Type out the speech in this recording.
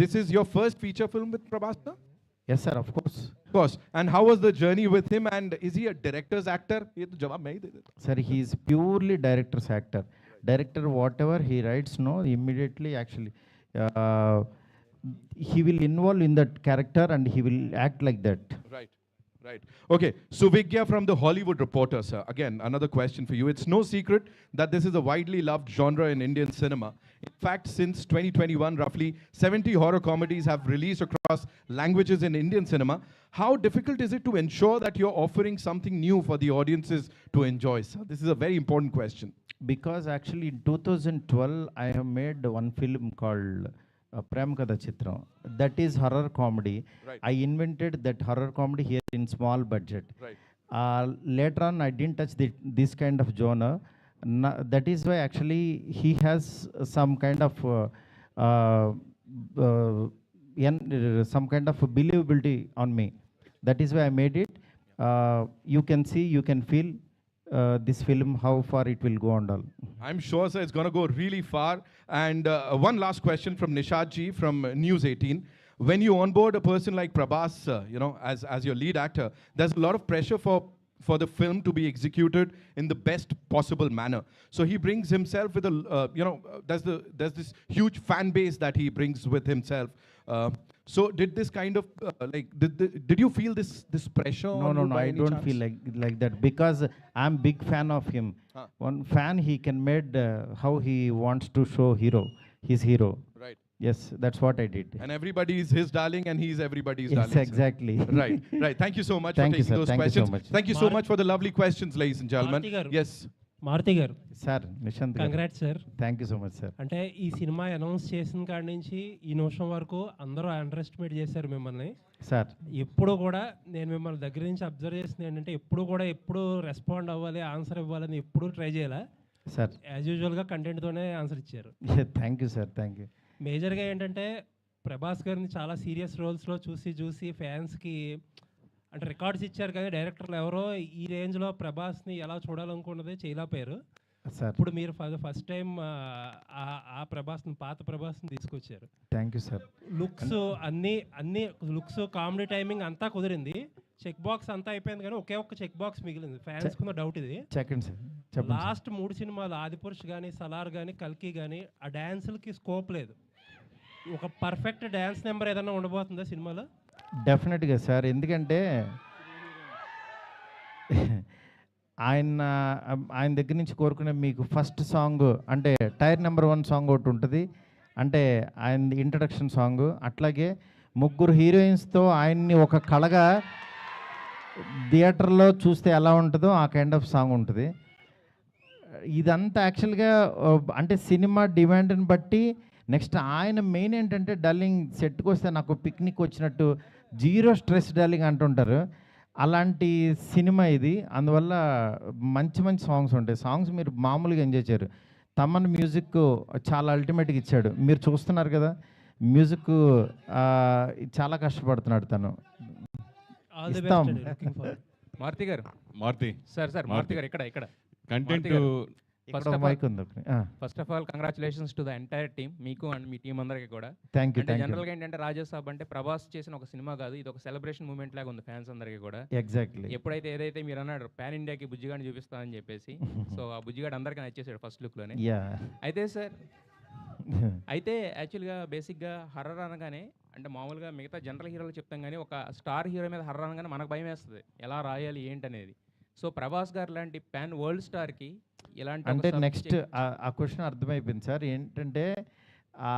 This is your first feature film with Prabhas, sir? Yes, sir, of course. Of course. And how was the journey with him? And is he a director's actor? Sir, he is purely director's actor. Director, whatever he writes, no, immediately actually. Uh, he will involve in that character and he will act like that. Right. Right. Okay. Suvigya from the Hollywood Reporter, sir. Again, another question for you. It's no secret that this is a widely loved genre in Indian cinema. In fact, since 2021, roughly 70 horror comedies have released across languages in Indian cinema. How difficult is it to ensure that you're offering something new for the audiences to enjoy, sir? This is a very important question. Because actually, in 2012, I have made one film called uh, Prem Kada That is horror comedy. I invented that horror comedy here in small budget. Uh, later on, I didn't touch this kind of genre. That is why actually he has some kind of uh, uh, uh some kind of believability on me. That is why I made it. you can see, you can feel, uh, this film how far it will go and all I'm sure, sir, it's going to go really far. And uh, one last question from Nishad ji from News 18. When you onboard a person like Prabhas, uh, you know, as, as your lead actor, there's a lot of pressure for for the film to be executed in the best possible manner. So he brings himself with a, uh, you know, uh, there's the there's this huge fan base that he brings with himself. So did this kind of uh, like did, the, did you feel this this pressure? no no no i don't chance? feel like like that because i'm big fan of him Huh. one fan he can made uh, how he wants to show hero his hero right. yes that's what i did And everybody is his darling, and he's everybody's yes darling. sir. exactly right, right. Thank you so much Thank for taking sir. those Thank you so questions. much. Thank you so much for the lovely questions, ladies and gentlemen. Yes. Maruthi గారు. Sir Nishant congrats sir. Thank you so much sir. అంటే ఈ cinema announce చేసిన కాడి నుంచి ఈ నిమిషం వరకు అందరూ అండర్ ఎస్టిమేట్ చేశారు మిమ్మల్ని. సార్. ఎప్పుడు కూడా నేను మిమ్మల్ని దగ్గర నుంచి అబ్జర్వ్ చేసింది ఏంటంటే ఎప్పుడు కూడా ఎప్పుడు రెస్పాండ్ అవ్వాలి ఆన్సర్ ఇవ్వాలని ఎప్పుడు ట్రై చేయాలి? సార్. యాజ్ యూజువల్గా కంటెంట్తోనే ఆన్సర్ ఇచ్చారు. Thank you sir thank you మేజర్గా ఏంటంటే ప్రభాస్ గారిని చాలా సీరియస్ రోల్స్లో చూసి చూసి ఫ్యాన్స్కి అంటే రికార్డ్స్ ఇచ్చారు కానీ డైరెక్టర్లు ఎవరో ఈ రేంజ్లో ప్రభాస్ని ఎలా చూడాలనుకున్నది చేయలేకపోయారు సార్. ఇప్పుడు మీరు ఫస్ట్ టైం ఆ ప్రభాస్ని పాత ప్రభాస్ని తీసుకొచ్చారు. థ్యాంక్ యూ సార్ లుక్స్ అన్ని అన్ని లుక్స్ కామెడీ టైమింగ్ అంతా కుదిరింది. చెక్ బాక్స్ అంతా అయిపోయింది కానీ ఒకే ఒక్క చెక్ బాక్స్ మిగిలింది. ఫ్యాన్స్ కున్న డౌట్ ఇది. చెప్పండి సార్ లాస్ట్ మూడు సినిమాలు ఆదిపురుష్ కానీ సలార్ కానీ కల్కి కానీ ఆ డ్యాన్సులకి స్కోప్ లేదు. ఒక పర్ఫెక్ట్ డ్యాన్స్ నెంబర్ ఏదైనా ఉండబోతుందా సినిమాలో? డెఫినెట్గా సార్. ఎందుకంటే ఆయన ఆయన దగ్గర నుంచి కోరుకునే మీకు ఫస్ట్ సాంగ్ అంటే టైర్ నెంబర్ వన్ సాంగ్ ఒకటి ఉంటుంది. అంటే ఆయన ఇంట్రడక్షన్ సాంగ్ అట్లాగే ముగ్గురు హీరోయిన్స్తో ఆయన్ని ఒక కళగా థియేటర్లో చూస్తే ఎలా ఉంటుందో ఆ కైండ్ ఆఫ్ సాంగ్ ఉంటుంది. ఇదంతా యాక్చువల్గా అంటే సినిమా డిమాండ్ని బట్టి నెక్స్ట్ ఆయన మెయిన్ ఏంటంటే డల్లింగ్ సెట్కి వస్తే నాకు పిక్నిక్ వచ్చినట్టు జీరో స్ట్రెస్ డల్లింగ్ అంటుంటారు. అలాంటి సినిమా ఇది. అందువల్ల మంచి మంచి సాంగ్స్ ఉంటాయి. సాంగ్స్ మీరు మామూలుగా ఎంజాయ్ చేయరు. తమన్ మ్యూజిక్ చాలా అల్టిమేట్గా ఇచ్చాడు. మీరు చూస్తున్నారు కదా మ్యూజిక్ చాలా కష్టపడుతున్నాడు తను. మారుతి గారు. మారుతి. సార్ సార్ మారుతి గారు ఇక్కడ ఇక్కడ. Content first of all congratulations to the entire team మీకు అండ్ మీ టీం అందరికీ కూడా. థ్యాంక్ యూ యూ జనరల్గా ఏంటంటే రాజేష్ సాబ్ అంటే ప్రభాస్ చేసిన ఒక సినిమా కాదు ఇది ఒక సెలబ్రేషన్ మూమెంట్ లాగా ఉంది ఫ్యాన్స్ అందరికీ కూడా. ఎగ్జాక్ట్లీ ఎప్పుడైతే ఏదైతే మీరు అన్నాడు పాన్ ఇండియాకి బుజ్జిగాడిని చూపిస్తానని చెప్పేసి సో ఆ బుజ్జిగాడు అందరికీ నచ్చేసాడు ఫస్ట్ లుక్లోనే. యా అయితే సార్ అయితే యాక్చువల్గా బేసిక్గా హర్రర్ అనగానే అంటే మామూలుగా మిగతా జనరల్ హీరోలు చెప్తాం కానీ ఒక స్టార్ హీరో మీద హర్రర్ అనగానే మనకు భయం వేస్తుంది ఎలా రాయాలి ఏంటనేది. సో ప్రభాస్ గారు లాంటి పాన్ వరల్డ్ స్టార్కి ఇలాంటి అంటే నెక్స్ట్ ఆ క్వశ్చన్ అర్థమైపోయింది సార్. ఏంటంటే ఆ